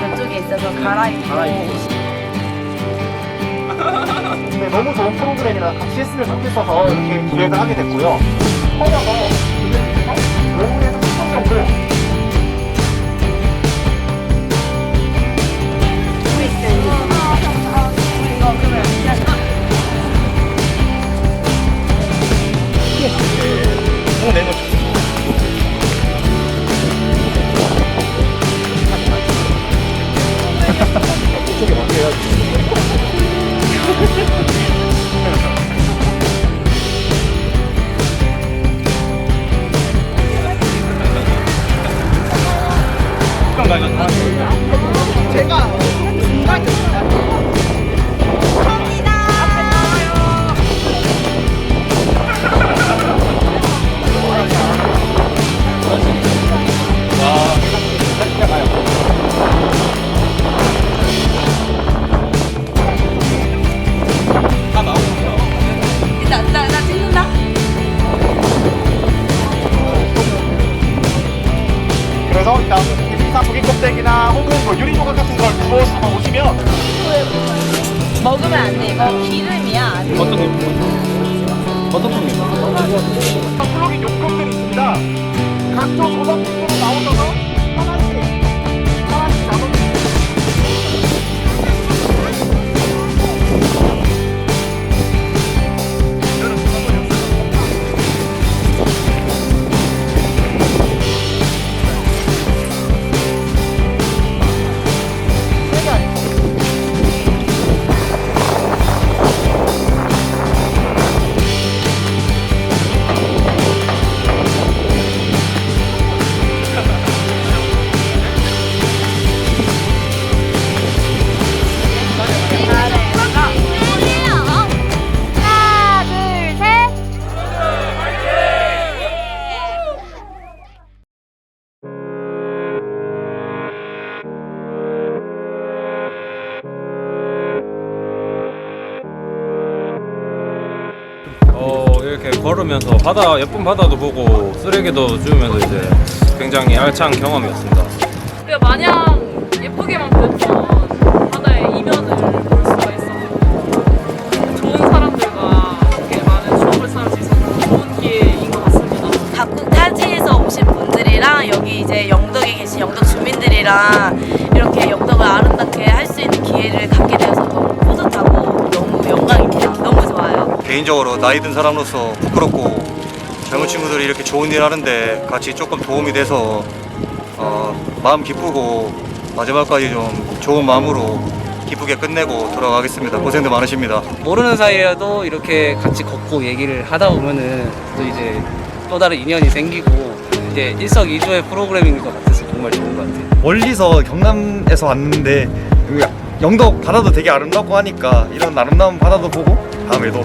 저쪽에 있어서 갈아입고 네, 너무 좋은 프로그램이라 같이 했으면 좋겠어서 이렇게 기획을 하게 됐고요. 제가 일단 비빔사 고기 껍데기나 혹은 뭐 유리 조각 같은 걸 구워 담아 오시면 먹으면 안 돼. 이거 기름이야. 어떤 어떤 통이요? 플러깅 용품들이 있습니다. 각종 조각품 이렇게 걸으면서 바다 예쁜 바다도 보고 쓰레기도 주우면서 이제 굉장히 알찬 경험이었습니다. 그 마냥 예쁘게만 보였던 바다의 이면을 볼 수가 있어서 좋은 사람들과 함께 많은 추억을 쌓을 수 있어서 좋은 기회인 것 같습니다. 각국 타지에서 오신 분들이랑 여기 이제 영덕에 계신 영덕 주민들이랑 개인적으로 나이 든 사람으로서 부끄럽고 젊은 친구들이 이렇게 좋은 일 하는데 같이 조금 도움이 돼서 어, 마음 기쁘고 마지막까지 좀 좋은 마음으로 기쁘게 끝내고 돌아가겠습니다. 고생들 많으십니다. 모르는 사이라도 이렇게 같이 걷고 얘기를 하다 보면은 또 이제 또 다른 인연이 생기고 이제 일석이조의 프로그램인 것 같아서 정말 좋은 것 같아요. 멀리서 경남에서 왔는데 여기 영덕 바다도 되게 아름답고 하니까 이런 아름다운 바다도 보고 다음에도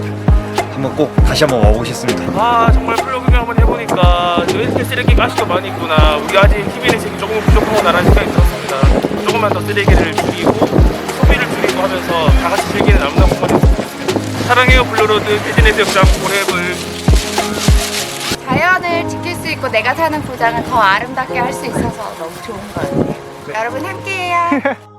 한번 꼭 다시 한번 와보고 싶습니다. 아 정말 플러깅을 한번 해보니까 왜 이렇게 쓰레기 가시가 많이 있구나 우리 아직 TV는 인식이 조금 부족하구나라는 생각이 들었습니다 조금만 더 쓰레기를 줄이고 소비를 줄이고 하면서 다 같이 즐기는 아름다운 공간이 됐으면 좋겠습니다 사랑해요 블루로드 비즈니스 역장 고래블 자연을 지킬 수 있고 내가 사는 고장을 더 아름답게 할 수 있어서 너무 좋은 것 같아요. 여러분 함께해요.